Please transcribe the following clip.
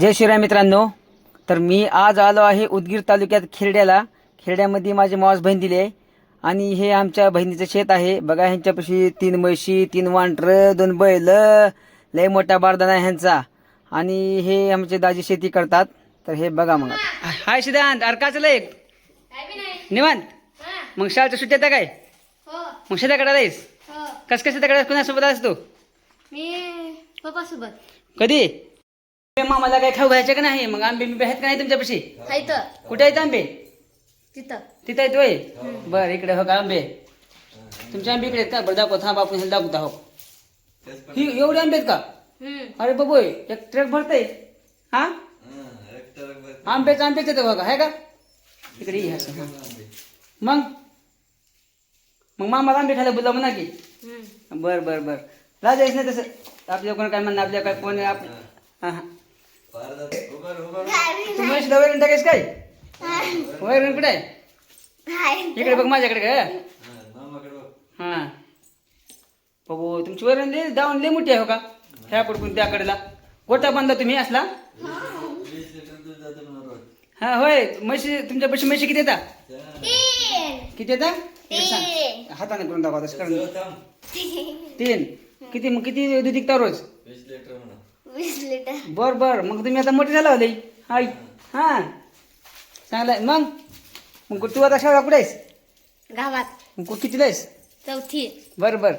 जय शिवराय मित्रांनो. तर मी आज आलो आहे उदगीर तालुक्यात खेरड्याला. खेरड्यामध्ये माझी मावस बहीण दिली. आहे आणि हे आमच्या बहिणीचं शेत आहे. बघा ह्यांच्यापाशी तीन म्हशी तीन वांढरं दोन बैल लय मोठा बारदाना आहे ह्यांचा. आणि हे आमचे दाजी शेती करतात. तर हे बघा मग. हाय सिद्धांत अरे का नाही. निवांत? हा. मग शाळेच्या सुट्ट्या त्या काय? हो. मग शेताकडे हो. कस कसं शेताकडे कुणासोबत आहेस तू? मी पप्पा सोबत कधी? मामाला काय खाऊ घ्यायचं का नाही? मग आंबे बिंबे आहेत का नाही तुमच्यापाशी? हाय तर कुठे आहेत आंबे? तिथं. तिथं आहेत होय? बर इकडे हो का आंबे? तुमचे आंबे इकडे आहेत का? बरं दाखव थांब आपण ह्याला दाखवता हो. ही एवढे आंबे आहेत का? हम्म. अरे बाबू एक ट्रक भरतय. हा? आंबेच आंबेच येतं बघा आहे का? इकडे ये असं हा. मग? मग मामाला आंबे खायला बोलला म्हणा की. हम्म. बर बर बर. लाजायच नाही तसं. आपल्या कोण काय म्हणणं आपल्या काय कोण आहे आप हा हा. म्हशी वैरण टाकायस काय? वैरण कुठे आहे? इकडे बघ माझ्याकडे काय हा बघू. तुमची वैरण लय दावण लय मोठी आहे हो का? ह्या पडकून त्या कडेला. गोटा बांधला तुम्ही असला? हा होय. म्हशी तुमच्या पैसे म्हशी किती येतात? किती येतात. हाताने करून दाखवा तसं करून. तीन. किती मग किती दूध विकता रोज? वीस लिटर बर बर. मग तुम्ही आता मोठे झाला होते हाय हा. चांगलं मग? मग तू आता शाळा कुठे आहेस? गावात. मग कितीला आहेस? चौथी. बर बर.